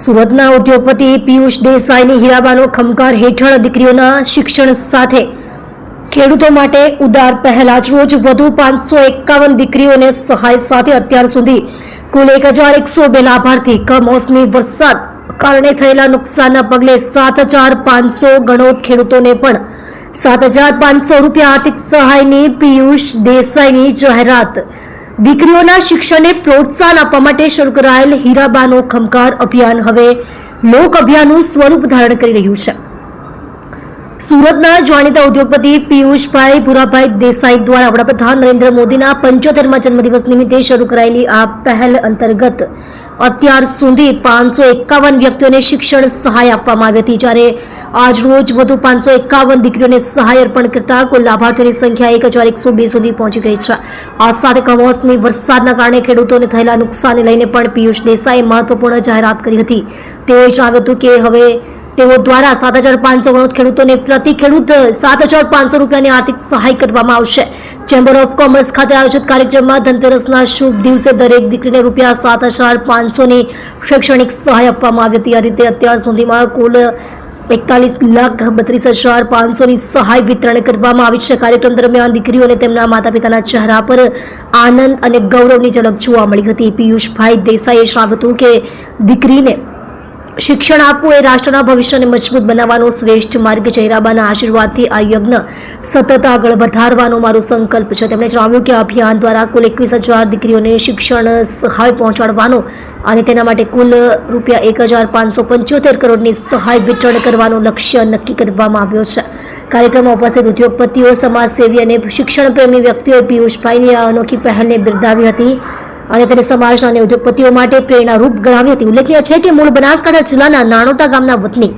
સુરતના ઉદ્યોગપતિ પિયુષ દેસાઈની હીરાબાનો ખમકાર હેઠળ દીકરીઓના શિક્ષણ સાથે. ખેડૂતો માટે ઉદાર પહેલા જ રોજ વધુ પાંચસો એકાવન દીકરીઓને સહાય સાથે અત્યાર સુધી કુલ એક હજાર એકસો બે લાભાર્થી કમોસમી વરસાદ કારણે થયેલા નુકસાનના પગલે સાત હજાર પાંચસો ગણોત ખેડૂતોને પણ સાત હજાર પાંચસો રૂપિયા આર્થિક સહાયની પિયુષ દેસાઈની જાહેરાત. દીકરીઓના શિક્ષણને પ્રોત્સાહન આપવા માટે શરૂ કરાયેલ હીરાબાનો ખમકાર અભિયાન હવે લોક અભિયાનનું સ્વરૂપ ધારણ કરી રહ્યું છે. સુરતના જાણીતા ઉદ્યોગપતિ પિયુષભાઈ ભુરાભાઈ દેસાઈ દ્વારા વડાપ્રધાન નરેન્દ્ર મોદીના પંચોતેરમા જન્મદિવસ નિમિત્તે શરૂ કરાયેલી આ પહેલ અંતર્ગત અત્યાર સુધી પાંચસો એકાવન વ્યક્તિઓને શિક્ષણ સહાય આપવામાં આવી હતી. જ્યારે આજ રોજ વધુ પાંચસો એકાવન દીકરીઓને સહાય અર્પણ કરતા કુલ લાભાર્થીઓની સંખ્યા એક હજાર એકસો બે સુધી પહોંચી ગઈ છે. આ સાથે કમોસમી વરસાદના કારણે ખેડૂતોને થયેલા નુકસાનને લઈને પણ પિયુષ દેસાઈએ મહત્વપૂર્ણ જાહેરાત કરી હતી. તેઓએ જણાવ્યું હતું કે હવે તેઓ દ્વારા સાત હજાર પાંચસો ગણોત ખેડૂતોને પ્રતિ ખેડૂત સાત હજાર પાંચસો રૂપિયાની આર્થિક સહાય કરવામાં આવશે. ચેમ્બર ઓફ કોમર્સ ખાતે આયોજિત કાર્યક્રમમાં ધનતેરસના શુભ દિવસે દરેક દીકરીને રૂપિયા સાત હજાર પાંચસોની શૈક્ષણિક સહાય આપવામાં આવી હતી. આ રીતે અત્યાર સુધીમાં કુલ એકતાલીસ લાખ બત્રીસ હજાર પાંચસોની સહાય વિતરણ કરવામાં આવી છે. કાર્યક્રમ દરમિયાન દીકરીઓ અને તેમના માતા પિતાના ચહેરા પર આનંદ અને ગૌરવની ઝલક જોવા મળી હતી. પિયુષભાઈ દેસાઈએ જણાવ્યું હતું કે દીકરીને શિક્ષણ આપવું એ રાષ્ટ્રના ભવિષ્યને મજબૂત બનાવવાનો શ્રેષ્ઠ માર્ગ જૈરાબાના આશીર્વાદથી આ યજ્ઞ સતત આગળ વધારવાનો મારો સંકલ્પ છે. તેમણે જણાવ્યું કે અભિયાન દ્વારા કુલ એકવીસ હજાર દીકરીઓને શિક્ષણ સહાય પહોંચાડવાનો અને તેના માટે કુલ રૂપિયા એક હજાર પાંચસો પંચોતેર કરોડની સહાય વિતરણ કરવાનો લક્ષ્ય નક્કી કરવામાં આવ્યો છે. કાર્યક્રમમાં ઉપસ્થિત ઉદ્યોગપતિઓ, સમાજસેવી અને શિક્ષણ પ્રેમી વ્યક્તિઓએ પિયુષભાઈની આ અનોખી પહેલને બિરદાવી હતી. અને તેને સમાજના અને ઉદ્યોગપતિઓ માટે પ્રેરણારૂપ ગણાવી હતી. ઉલ્લેખનીય છે કે મૂળ બનાસકાંઠા જિલ્લાના નાનોટા ગામના વતની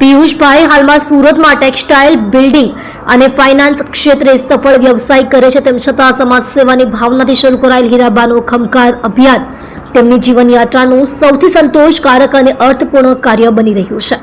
પિયુષભાઈ હાલમાં સુરતમાં ટેક્સટાઇલ બિલ્ડિંગ અને ફાઇનાન્સ ક્ષેત્રે સફળ વ્યવસાય કરે છે. તેમ છતાં સમાજ સેવાની ભાવનાથી શરૂ કરાયેલ હીરાબાનો ખમકાર અભિયાન તેમની જીવનયાત્રાનું સૌથી સંતોષકારક અને અર્થપૂર્ણ કાર્ય બની રહ્યું છે.